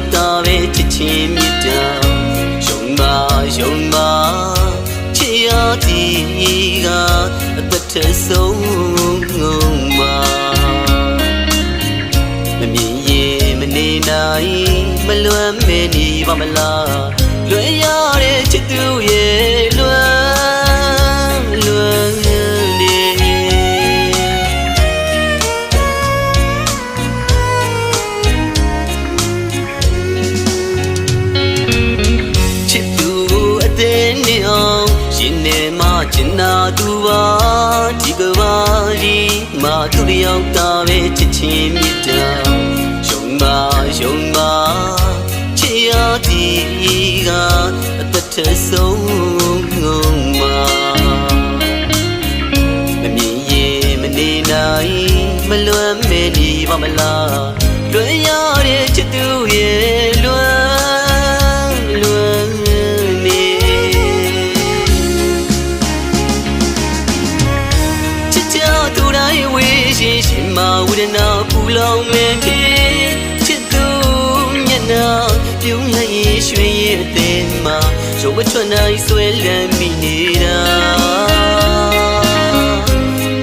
ရောက်တာပဲချစ်ချင်းမြတ်တာယုံပါယုံပါချစ်ရသည်ကအသက်ထဆုံးငုံပါမမြင်ရမနေနိုင်မလွမ်းမနေပါမလားလွယ်ရတယ် နာသူပါဒီကဘာဒီမာသူတယောက်သား လောင်မဲ့ဖြစ်ချစ်သူမျက်နှာပြုံးလိုက်ရင်ရွှေရဲ့အသေးမှာရုံမထွက်နိုင်ဆွဲလန်းမိနေတာ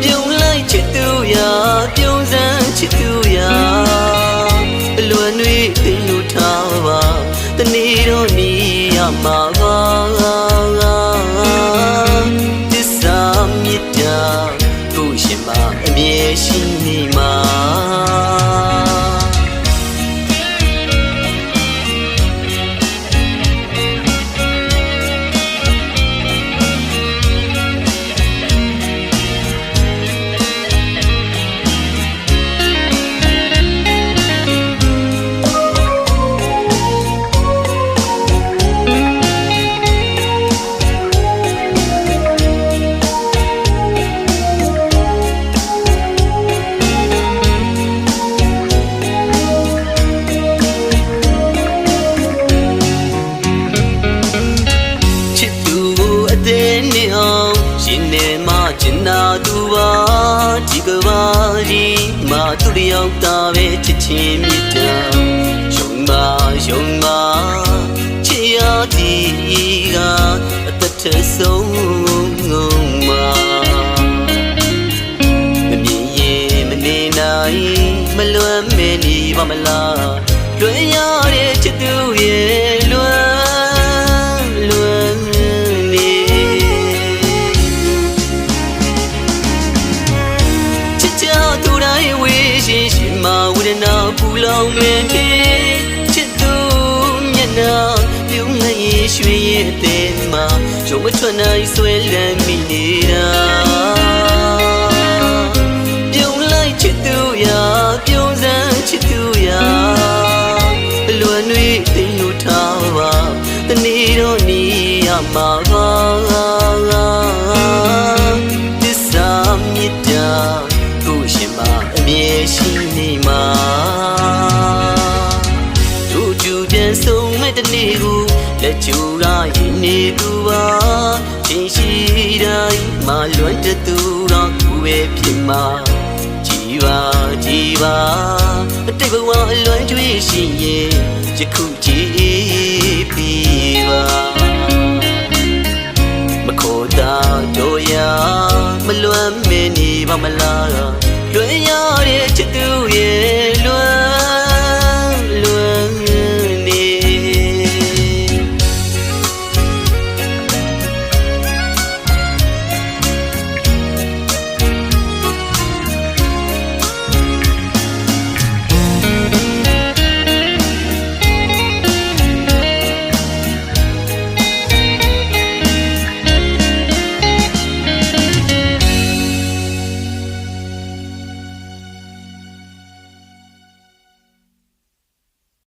ပြုံးလိုက်ချစ်သူရာပြုံးစမ်းချစ်သူရာအလွန်တွေသိလို့ထားပါတနေ့တော့နေရမှာပါသစ္စာမြစ်တာကိုရှင်မအမြဲရှိနေမှာ သူတယောက်သားပဲချစ်ချင်းမြတ်တာယုံပါယုံပါချစ်ရသည်ကအသက်ထဆုံးငုံ သူတိုင်းဝေးရှင်ရှင်မဝိဒနာပူလောင်မဲ့ဖြစ်ချစ်သူမျက်နှာပြုံးလိုက်ရင်ရွှေရဲ့အသေးမှာရုံမထွက်နိုင်ဆွဲလန်းမိနေတာ သူပါချင်းရှိတိုင်းမလွတ်တဲ့သူတော့ကိုယ်ပဲဖြစ်မှာကြည်ပါကြည်ပါအတိတ်ဘဝအလွန်ကြွေးရှိရင်ယခုကြည်ပြီပါမခေါ်တာတို့ရမလွမ်းမနေပါမလားလွင်ရတဲ့ချစ်သူရဲ့